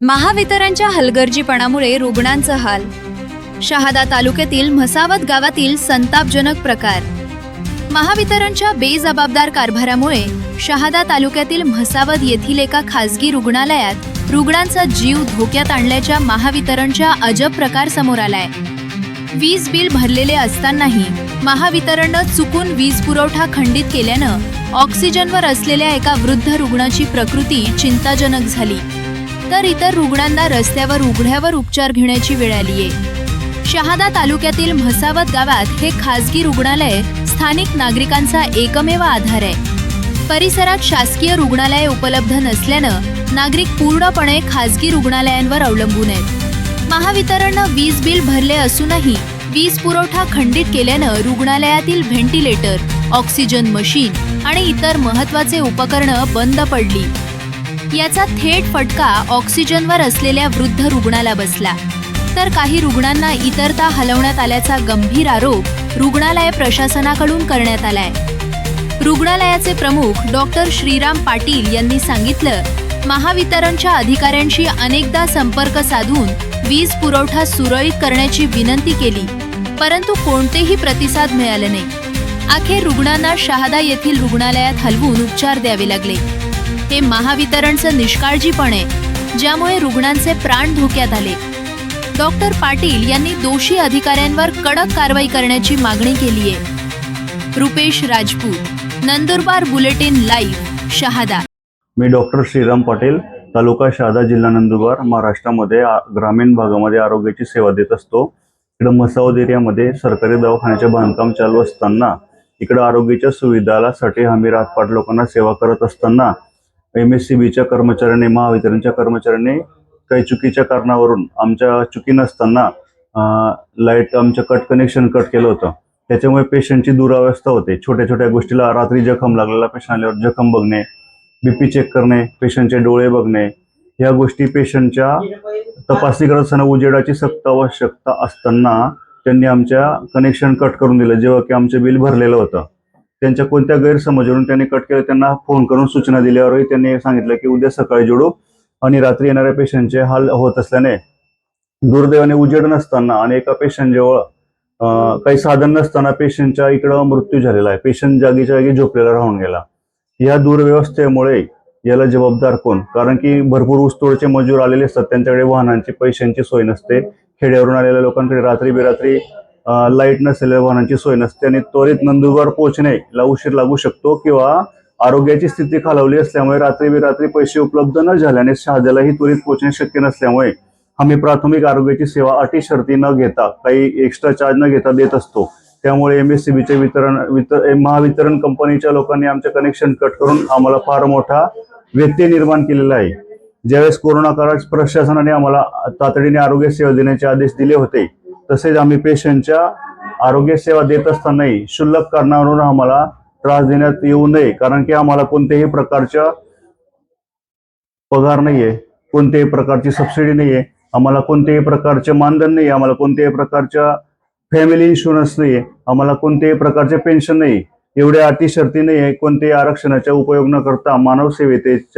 महावितरणच्या हलगर्जीपणामुळे रुग्णांचं हाल. शहादा तालुक्यातील म्हसावत गावातील संतापजनक प्रकार. महावितरणच्या बेजबाबदार कारभारामुळे शहादा तालुक्यातील म्हसावत येथील एका खासगी रुग्णालयात रुग्णांचा जीव धोक्यात आणल्याच्या महावितरणच्या अजब प्रकार समोर आलाय. वीज बिल भरलेले असतानाही महावितरणनं चुकून वीज पुरवठा खंडित केल्यानं ऑक्सिजनवर असलेल्या एका वृद्ध रुग्णाची प्रकृती चिंताजनक झाली. तर इतर रुग्णांना रस्त्यावर उघड्यावर उपचार घेण्याची वेळ आलीये शहादा तालुक्यातील म्हसावत गावात हे खासगी रुग्णालय स्थानिक नागरिकांचा एकमेव आधार आहे. परिसरात शासकीय रुग्णालये उपलब्ध नसल्यानं नागरिक पूर्णपणे खासगी रुग्णालयांवर अवलंबून आहेत. महावितरणनं वीज बिल भरले असूनही वीज पुरवठा खंडित केल्यानं रुग्णालयातील व्हेंटिलेटर ऑक्सिजन मशीन आणि इतर महत्त्वाचे उपकरणं बंद पडली. याचा थेट फटका ऑक्सिजनवर असलेल्या वृद्ध रुग्णाला बसला. तर काही रुग्णांना इतरता हलवण्यात आल्याचा गंभीर आरोप रुग्णालय प्रशासनाकडून करण्यात आलाय. रुग्णालयाचे प्रमुख डॉक्टर श्रीराम पाटील यांनी सांगितलं महावितरणच्या अधिकाऱ्यांशी अनेकदा संपर्क साधून वीज पुरवठा सुरळीत करण्याची विनंती केली परंतु कोणतेही प्रतिसाद मिळाले नाही. अखेर रुग्णांना शहादा येथील रुग्णालयात हलवून उपचार द्यावे लागले. हे महावितरणचं निष्काळजीपणे ज्यामुळे रुग्णांचे प्राण धोक्यात आले. डॉक्टर पाटील यांनी दोषी अधिकाऱ्यांवर कडक कारवाई करण्याची मागणी केली आहे रुपेश राजपूत नंदुरबार बुलेटिन लाईव्ह शहादा. मी डॉक्टर श्रीराम पाटील तालुका शहादा जिल्हा नंदुरबार महाराष्ट्रामध्ये ग्रामीण भागामध्ये आरोग्याची सेवा देत असतो. इकडं मसावद एरियामध्ये सरकारी दवाखान्याचे बांधकाम चालू असताना इकडं आरोग्याच्या सुविधासाठी आम्ही रातपाट लोकांना सेवा करत असताना एम एस सी बीच्या कर्मचाऱ्यांनी महावितरणच्या कर्मचाऱ्यांनी काही चुकीच्या कारणावरून आमच्या चुकी नसताना लाइट आमचं कट कनेक्शन कट केलं होतं. त्याच्यामुळे पेशंटची दुरावस्था होते. छोट्या छोट्या गोष्टीला रात्री जखम लागलेला पेशंट आल्यावर जखम बघणे बीपी चेक करणे पेशंटचे डोळे बघणे ह्या गोष्टी पेशंटच्या तपासणी करत असताना उजेडाची सक्त आवश्यकता असताना त्यांनी आमच्या कनेक्शन कट करून दिलं जेव्हा की आमचं बिल भरलेलं होतं. त्यांच्या कोणत्या गैरसमजावरून त्यांनी कट केलं त्यांना फोन करून सूचना दिल्यावरही त्यांनी सांगितलं की उद्या सकाळी जोडू आणि रात्री येणाऱ्या पेशंटचे हाल होत असल्याने दुर्दैवाने उजेड नसताना आणि एका पेशंटजवळ जवळ काही साधन नसताना पेशंटच्या इकडं मृत्यू झालेला आहे. पेशंट जागीच्या जागी झोपलेला राहून गेला. या दुर्व्यवस्थेमुळे याला जबाबदार कोण? कारण की भरपूर ऊसतोडचे मजूर आलेले असतात. त्यांच्याकडे वाहनांची पैशांची सोय नसते. खेड्यावरून आलेल्या लोकांकडे रात्री बेरात्री लाइट नसलेल्या वाहनांची सोय नसते आणि त्वरित नंदुरबार पोहोचणेला उशीर लागू शकतो किंवा आरोग्याची स्थिती खालावली असल्यामुळे रात्री बेरात्री पैसे उपलब्ध न झाल्याने शहाद्यालाही त्वरित पोहोचणे शक्य नसल्यामुळे आम्ही प्राथमिक आरोग्याची सेवा अटी शर्ती न घेता काही एक्स्ट्रा चार्ज न घेता देत असतो. त्यामुळे एम एस सी बीचे वितरण वितर महावितरण कंपनीच्या लोकांनी आमचे कनेक्शन कट करून आम्हाला फार मोठा व्यत्यय निर्माण केलेला आहे. ज्यावेळेस कोरोना काळात प्रशासनाने आम्हाला तातडीने आरोग्य सेवा देण्याचे आदेश दिले होते तसेच आम्ही पेशंटच्या आरोग्य सेवा देत असतानाही क्षुल्लक कारणावरून आम्हाला त्रास देण्यात येऊ नये कारण की आम्हाला कोणत्याही प्रकारच्या पगार नाहीये कोणत्याही प्रकारची सबसिडी नाहीये आम्हाला कोणत्याही प्रकारचे मानधन नाही आम्हाला कोणत्याही प्रकारच्या फॅमिली इन्शुरन्स नाही आम्हाला कोणत्याही प्रकारचे पेन्शन नाही एवढ्या अटी शर्ती नाही कोणत्याही आरक्षणाचा उपयोग न करता मानव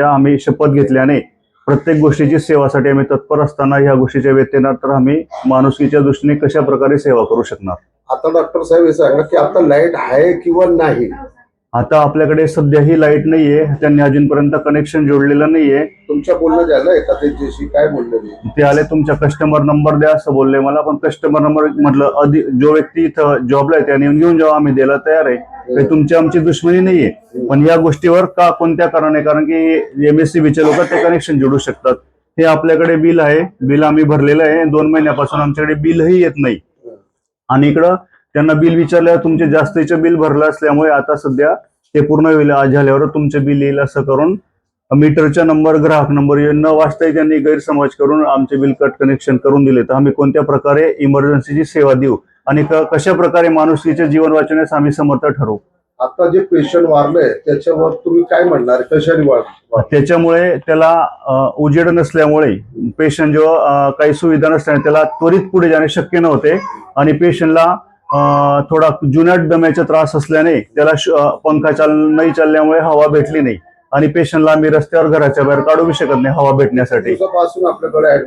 आम्ही शपथ घेतल्याने प्रत्येक गोष्टीची सेवासाठी आम्ही तत्पर असताना ह्या गोष्टीच्या व्यत्यनात तर आम्ही माणुसकीच्या दृष्टीने कशा प्रकारे सेवा करू शकणार? आता डॉक्टर साहेब हे सांगा की आता लाइट आहे किंवा नाही? आता आपल्याकडे सध्या ही लाइट नाहीये त्यांनी अजूनपर्यंत कनेक्शन जोडलेलं नाहीये. तुमच्या बोलणं झालं एखाद्याच्याशी काय बोललं ते? आले तुमच्या कस्टमर नंबर द्या असं बोलले मला. पण कस्टमर नंबर म्हटलं अधि जो व्यक्ती इथं जॉबला आहे त्याने घेऊन जेव्हा आम्ही द्यायला तयार आहे. तुमची आमची दुश्मनी नाहीये. पण या गोष्टीवर का कोणत्या कारणाने? कारण की एम एस सी बीचे लोक ते कनेक्शन जोडू शकतात. हे आपल्याकडे बिल आहे. बिल आम्ही भरलेलं आहे. दोन महिन्यापासून आमच्याकडे बिलही येत नाही. आणि इकडं त्यांना बिल विचारल्यावर तुमचे जास्तीचे बिल भरलं असल्यामुळे आता सध्या ते पूर्ण झाल्यावर तुमचे बिल येईल असं करून मीटरचा नंबर ग्राहक नंबर न वाचताही त्यांनी गैरसमज करून आमचे बिल कट कनेक्शन करून दिले. तर आम्ही कोणत्या प्रकारे इमर्जन्सीची सेवा देऊ आणि कशा प्रकारे माणुसकीचे जीवन वाचवण्यास आम्ही समर्थ ठरवू? आता जे पेशंट वारलंय त्याच्यावर तुम्ही काय म्हणणार? कशाने त्याच्यामुळे त्याला उजेड नसल्यामुळे पेशंट जेव्हा काही सुविधा नसल्याने त्याला त्वरित पुढे जाणे शक्य नव्हते आणि पेशंटला थोडा जुन्याट दम्याचा त्रास असल्याने त्याला पंखा चाल नाही चालल्यामुळे हवा भेटली नाही. आणि पेशंटला आम्ही रस्त्यावर घराच्या बाहेर काढू शकत नाही हवा भेटण्यासाठी.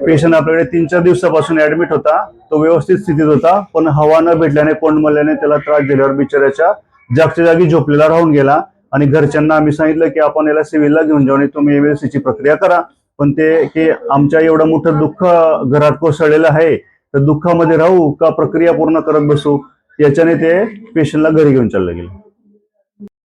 पेशंट आपल्याकडे तीन चार दिवसापासून ऍडमिट होता. तो व्यवस्थित स्थितीत होता. पण हवा न भेटल्याने कोंडमल्याने त्याला त्रास दिल्यावर बिचाऱ्याच्या जागच्या जागी झोपलेला राहून गेला. आणि घरच्यांना आम्ही सांगितलं की आपण याला सिव्हिलला घेऊन जाऊन तुम्ही एमएलसीची प्रक्रिया करा. पण ते की आमच्या एवढं मोठं दुःख घरात कोसळलेलं आहे तर दुःखामध्ये राहू का प्रक्रिया पूर्ण करत बसू? याच्याने ते पेशंटला घरी घेऊन चाललं गेलं.